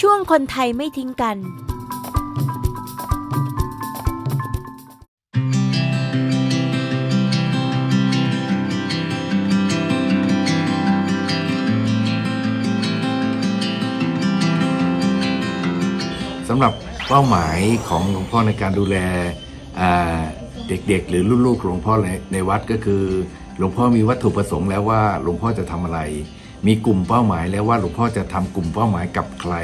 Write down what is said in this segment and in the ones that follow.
ช่วงคนไทยไม่ทิ้งกัน สำหรับเป้าหมายของหลวงพ่อในการดูแลอ่าเด็กๆ หรือลูกๆหลวงพ่อในในวัดก็คือ หลวงพ่อมีวัตถุประสงค์แล้วว่าหลวงพ่อจะทำอะไร มีกลุ่มเป้าหมายแล้วว่าหลวงพ่อจะทำกลุ่มเป้าหมายกับใคร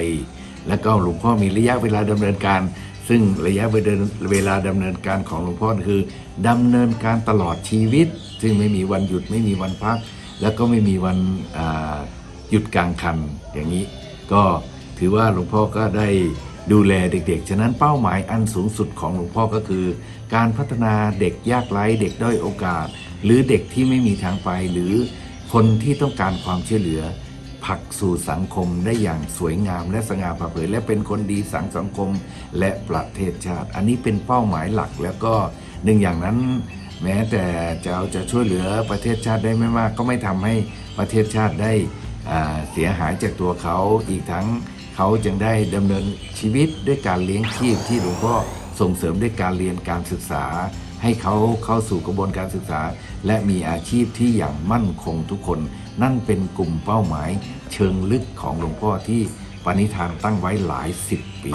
แล้วก็หลวงพ่อมีระยะเวลาดำเนินการ ซึ่งระยะเวลาเวลาดำเนินการของหลวงพ่อคือดำเนินการตลอดชีวิต ซึ่งไม่มีวันหยุดไม่มีวันพัก แล้วก็ไม่มีวันหยุดกลางคันอย่างนี้ ก็ถือว่าหลวงพ่อก็ได้ดูแลเด็กๆ ฉะนั้นเป้าหมายอันสูงสุดของหลวงพ่อก็คือ การพัฒนาเด็กยากไร้เด็กด้อยโอกาส หรือเด็กที่ไม่มีทางไปหรือ คนที่ต้องการความช่วยเหลือผลักสู่สังคมได้อย่างสวยงามและสง่าผ่าเผยและเป็นคนดีสังสังคมและประเทศชาติ อันนี้เป็นเป้าหมายหลักแล้วก็หนึ่งอย่างนั้นแม้แต่จะเอาจะช่วยเหลือประเทศชาติได้ไม่มาก ก็ไม่ทำให้ประเทศชาติได้เสียหายจากตัวเขาอีกทั้งเขาจึงได้ดำเนินชีวิตด้วยการเลี้ยงชีพที่หลวงพ่อส่งเสริมด้วยการเรียนการศึกษา ให้เขาเข้าสู่กระบวนการศึกษา และมีอาชีพที่อย่างมั่นคงทุกคน นั่นเป็นกลุ่มเป้าหมายเชิงลึกของหลวงพ่อที่ปณิธานตั้งไว้หลายสิบปี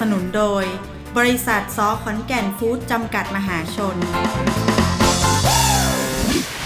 สนุนโดย บริษัทซอขอนแก่นฟู้ดจำกัดมหาชน